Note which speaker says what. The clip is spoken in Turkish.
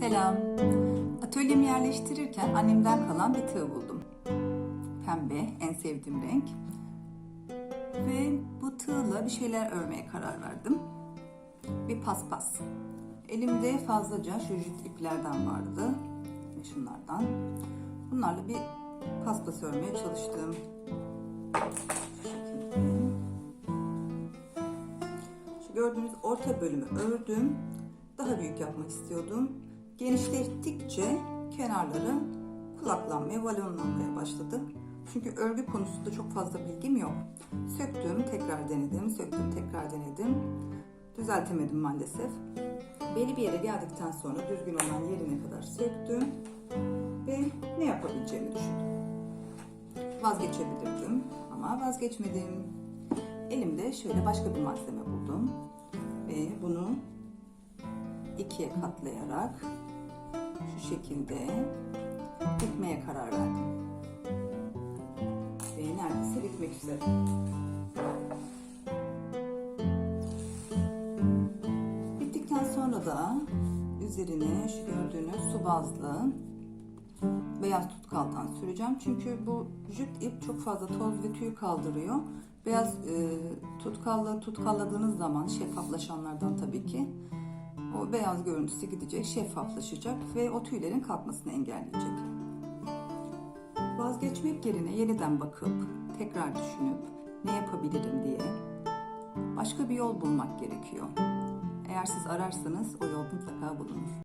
Speaker 1: Selam. Atölyemi yerleştirirken annemden kalan bir tığ buldum. Pembe, en sevdiğim renk. Ve bu tığla bir şeyler örmeye karar verdim. Bir paspas. Elimde fazlaca şu jüt iplerden vardı. Ve şunlardan. Bunlarla bir paspas örmeye çalıştım. Şu gördüğünüz orta bölümü ördüm. Daha büyük yapmak istiyordum. Genişlettikçe kenarları kulaklanmaya, valonlanmaya başladı. Çünkü örgü konusunda çok fazla bilgim yok. Söktüm, tekrar denedim, söktüm, tekrar denedim. Düzeltemedim maalesef. Belli bir yere geldikten sonra düzgün olan yerine kadar söktüm ve ne yapabileceğimi düşündüm. Vazgeçebilirdim ama vazgeçmedim. Elimde şöyle başka bir malzeme buldum ve bunu ikiye katlayarak şu şekilde dikmeye karar verdim. Ve neredeyse bitmek üzere. Bittikten sonra da üzerine şu gördüğünüz su bazlı beyaz tutkaldan süreceğim. Çünkü bu jüt ip çok fazla toz ve tüy kaldırıyor. Beyaz e, tutkalla tutkalladığınız zaman şeffaflaşanlardan tabii ki o beyaz görüntüsü gidecek, şeffaflaşacak ve o tüylerin kalkmasını engelleyecek. Vazgeçmek yerine yeniden bakıp, tekrar düşünüp ne yapabilirim diye başka bir yol bulmak gerekiyor. Eğer siz ararsanız o yol mutlaka bulunur.